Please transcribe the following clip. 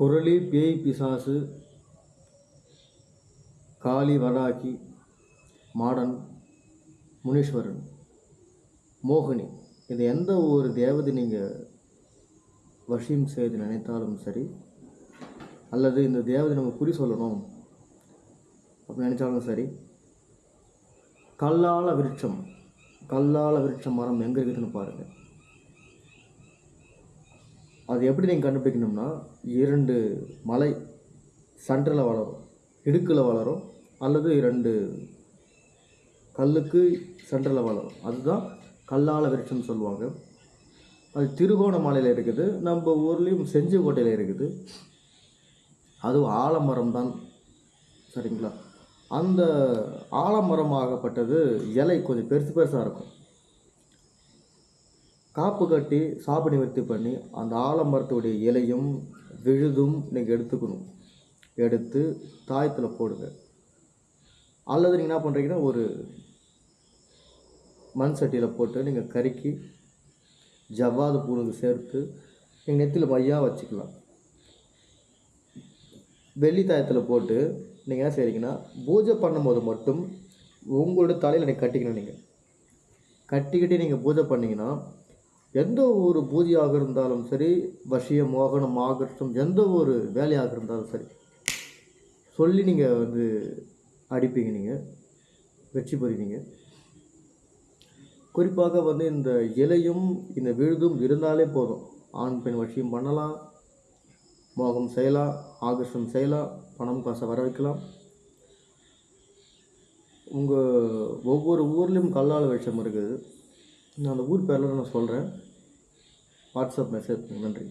குரளி பேய் பிசாசு காளி வராகி மாடன் முனீஸ்வரன் மோகினி. இது எந்த ஒரு தேவதை நீங்கள் வசியம் செய்து நினைத்தாலும் சரி அல்லது இந்த தேவதை நம்ம குறி சொல்லணும் அப்படின்னு நினச்சாலும் சரி கல்லால விருட்சம் கல்லால விருட்சம் மரம் எங்கே இருக்குதுன்னு பாருங்கள் அது எப்படி நீங்கள் கண்டுபிடிக்கணும்னா இரண்டு மலை சென்டரில் வளரும் இடுக்கில் வளரும் அல்லது இரண்டு கல்லுக்கு சென்டரில் வளரும். அதுதான் கல்லால விருட்சம்னு சொல்லுவாங்க. அது திருகோணமலையில் இருக்குது நம்ம ஊர்லேயும் செஞ்சிக்கோட்டையில் இருக்குது. அதுவும் ஆலமரம் தான் சரிங்களா? அந்த ஆலமரம் ஆகப்பட்டது இலை கொஞ்சம் பெருசு பெருசாக இருக்கும். காப்பு கட்டி சாப்பு நிவர்த்தி பண்ணி அந்த ஆலமரத்துடைய இலையும் விழுதும் நீங்கள் எடுத்துக்கணும். எடுத்து தாயத்தில் போடுங்க. அல்லது நீங்கள் என்ன பண்ணுறீங்கன்னா ஒரு மண் சட்டியில் போட்டு நீங்கள் கருக்கி ஜவ்வாது பூனுக்கு சேர்த்து நீங்கள் நெத்தியில் மையாக வச்சுக்கலாம். வெள்ளி தாயத்தில் போட்டு நீங்கள் என்ன செய்கிறீங்கன்னா பூஜை பண்ணும்போது மட்டும் உங்களோட தலையில் நீங்கள் கட்டிக்கணும் நீங்கள் கட்டிக்கிட்டு நீங்கள் பூஜை பண்ணிங்கன்னா எந்த ஒரு பூஜையாக இருந்தாலும் சரி வசிய மோகனம் ஆகட்டும் எந்த ஒரு வேலையாக இருந்தாலும் சரி. சொல்லி நீங்கள் வந்து அடிப்பீங்க நீங்கள் வெற்றி பெறுவீங்க. குறிப்பாக வந்து இந்த இலையும் இந்த விழுதும் இருந்தாலே போதும். ஆண் பெண் வசியம் பண்ணலாம் மோகம் செய்யலாம் ஆகர்ஷம் செய்யலாம் பணம் காசை வர வைக்கலாம் உங்கள் ஒவ்வொரு ஊர்லேயும் கல்லால் வெளிச்சம் இருக்குது. நான் அந்த ஊர் பேரில் நான் சொல்கிறேன் வாட்ஸ்அப் மெசேஜ் நன்றி.